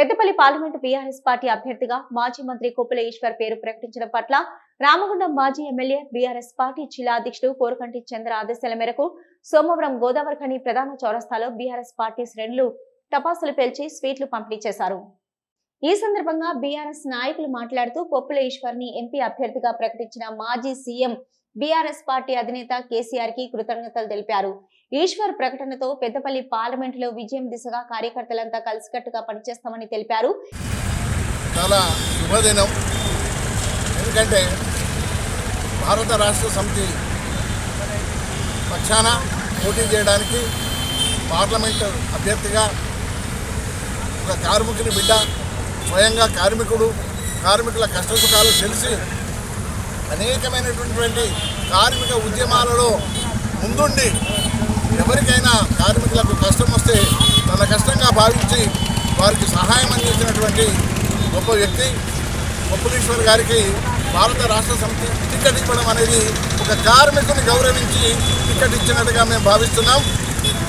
Peddapalli parliament BRS party అభ్యర్థిగా మాజీ మంత్రి కొప్పుల ఈశ్వర్ పేరు ప్రకటించడం పట్ల రామగుండం మాజీ ఎమ్మెల్యే బీఆర్ఎస్ పార్టీ జిల్లా అధ్యక్షుడు కోరకంటి చంద్ర ఆదేశాల మేరకు సోమవారం గోదావరిఖని ప్రధాన చౌరస్తాలో బీఆర్ఎస్ పార్టీ శ్రేణులు టపాసులు పేల్చి స్వీట్లు పంపిణీ చేశారు. ఈ సందర్భంగా బీఆర్ఎస్ నాయకులు మాట్లాడుతూ కొప్పుల ఈశ్వర్ని ఎంపీ అభ్యర్థిగా ప్రకటించిన మాజీ సీఎం బీఆర్ఎస్ పార్టీ అధినేత కేసీఆర్కి కృతజ్ఞతలు తెలిపారు. ఈశ్వర్ ప్రకటనతో పెద్దపల్లి పార్లమెంటులో విజయం దిశగా కార్యకర్తలంతా కలిసికట్టుగా పనిచేస్తామని తెలిపారు. చాలా శుభదినం. ఎందుకంటే భారత రాష్ట్ర సమితి పక్షాన పోటీ చేయడానికి పార్లమెంట్ అభ్యర్థిగా ఒక కార్మికుని బిడ్డ స్వయంగా కార్మికుడు కార్మికుల కష్టసుఖాలు తెలిసి అనేకమైనటువంటి కార్మిక ఉద్యమాలలో ముందుండి ఎవరికైనా కార్మికులకు కష్టం వస్తే తన కష్టంగా భావించి వారికి సహాయం అందించినటువంటి గొప్ప వ్యక్తి గొప్పలీశ్వర్ గారికి భారత రాష్ట్ర సమితి టికెట్ ఇవ్వడం అనేది ఒక కార్మికుని గౌరవించి టికెట్ ఇచ్చినట్టుగా మేము భావిస్తున్నాం.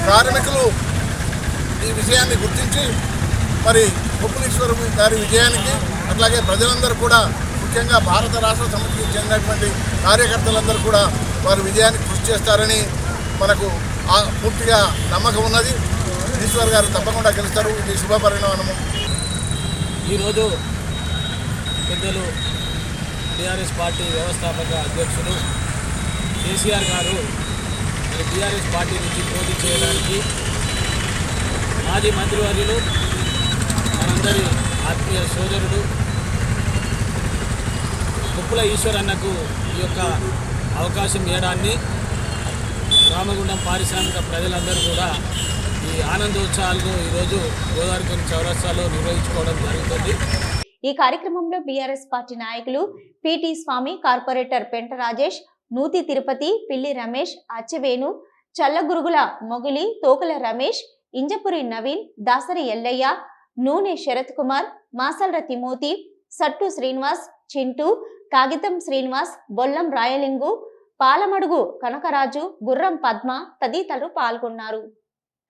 కార్మికులు ఈ విషయాన్ని గుర్తించి మరి కొప్పులీశ్వర్ గారి విజయానికి అట్లాగే ప్రజలందరూ కూడా ముఖ్యంగా భారత రాష్ట్ర సమితికి చెందినటువంటి కార్యకర్తలందరూ కూడా వారి విజయానికి కృషి చేస్తారని మనకు ఆ- పూర్తిగా నమ్మకం ఉన్నది. ఈశ్వర్ గారు తప్పకుండా గెలుస్తారు. ఇది శుభ పరిణామము ఈరోజు పెద్దలు టీఆర్ఎస్ పార్టీ వ్యవస్థాపక అధ్యక్షులు కేసీఆర్ గారు టీఆర్ఎస్ పార్టీ నుంచి పోటీ చేయడానికి మాజీ మంత్రివర్యులు మనందరి ఆత్మీయ సోదరుడు కుప్పుల ఈశ్వర్ అన్నకు ఈ యొక్క అవకాశం ఇవ్వడాన్ని రామగుండం పారిశ్రామిక ప్రజలందరూ కూడా ఈ ఆనందోత్సవాలను ఈరోజు గోదావరి చౌరస్తాలో నిర్వహించుకోవడం జరుగుతుంది. ఈ కార్యక్రమంలో బీఆర్ఎస్ పార్టీ నాయకులు పిటి స్వామి కార్పొరేటర్ పెంట రాజేష్ నూతి తిరుపతి పిల్లి రమేష్ అచ్చవేణు చల్లగురుగుల మొగిలి తోకల రమేష్ ఇంజపురి నవీన్ దాసరి ఎల్లయ్య నూనె శరత్ కుమార్ మాసల్ర తిమోతి సట్టు శ్రీనివాస్ చింటూ కాగితం శ్రీనివాస్ బొల్లం రాయలింగు పాలమడుగు కనకరాజు గుర్రం పద్మ తదితరులు పాల్గొన్నారు.